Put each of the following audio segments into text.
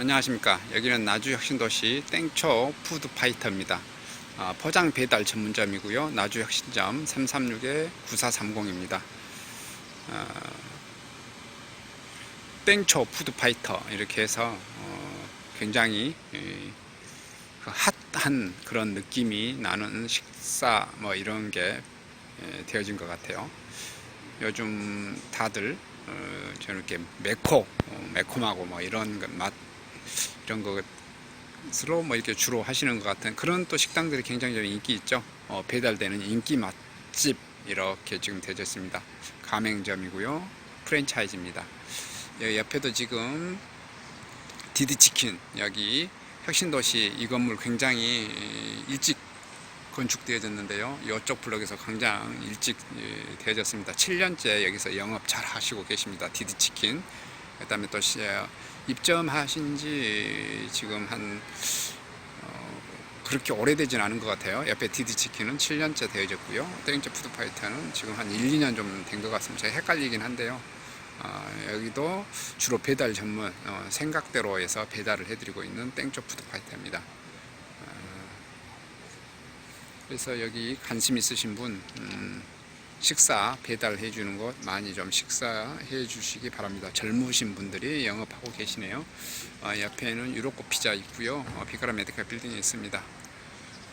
안녕하십니까. 여기는 나주혁신도시 땡초 푸드파이터입니다. 아, 포장 배달 전문점이고요. 나주혁신점 336-9430입니다. 아, 땡초 푸드파이터 이렇게 해서 어, 굉장히 이, 그 핫한 그런 느낌이 나는 식사 뭐 이런 게 예, 되어진 것 같아요. 요즘 다들 어, 저는 이렇게 매콤, 어, 매콤하고 뭐 이런 것, 맛 이런 것으로 뭐 이렇게 주로 하시는 것 같은 그런 또 식당들이 굉장히 좀 인기 있죠. 어, 배달되는 인기 맛집 이렇게 지금 되졌습니다. 가맹점이고요, 프랜차이즈입니다. 여기 옆에도 지금 디드치킨 여기 혁신도시 이 건물 굉장히 일찍 건축되어졌는데요. 이쪽 블록에서 굉장히 일찍 예, 되어졌습니다. 7년째 여기서 영업 잘 하시고 계십니다. 디드치킨. 그 다음에 또 시- 어, 입점하신 지 지금 한 어, 그렇게 오래되진 않은 것 같아요. 옆에 디드치킨은 7년째 되어졌고요. 땡째 푸드파이터는 지금 한 1, 2년 좀 된 것 같습니다. 제가 헷갈리긴 한데요. 어, 여기도 주로 배달 전문 어, 생각대로에서 배달을 해드리고 있는 땡초 푸드파이터입니다. 그래서 여기 관심 있으신 분 음, 식사 배달해 주는 것 많이 좀 식사해 주시기 바랍니다. 젊으신 분들이 영업하고 계시네요. 어, 옆에는 유로코 피자 있고요. 어, 비카라 메디카 빌딩이 있습니다.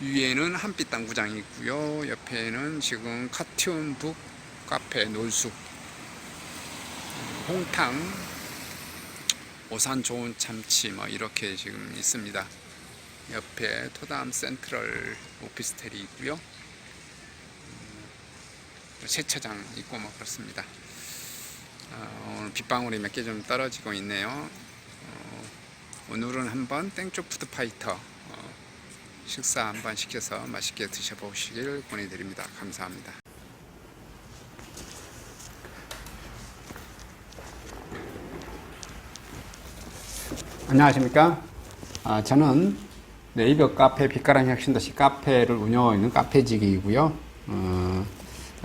위에는 한빛 당구장이 있고요. 옆에는 지금 카티온북 카페 놀숙 음, 홍탕 오산 좋은 참치 뭐 이렇게 지금 있습니다. 옆에 토담 센트럴 오피스텔이 있고요. 음, 세차장 있고 뭐 그렇습니다. 어, 오늘 빗방울이 몇 개 좀 떨어지고 있네요. 어, 오늘은 한번 땡초 푸드파이터 어, 식사 한번 시켜서 맛있게 드셔보시길 권해드립니다. 감사합니다. 안녕하십니까? 아, 저는 네이버 카페 빛가람 혁신도시 카페를 운영하고 있는 카페직이고요. 어, 어,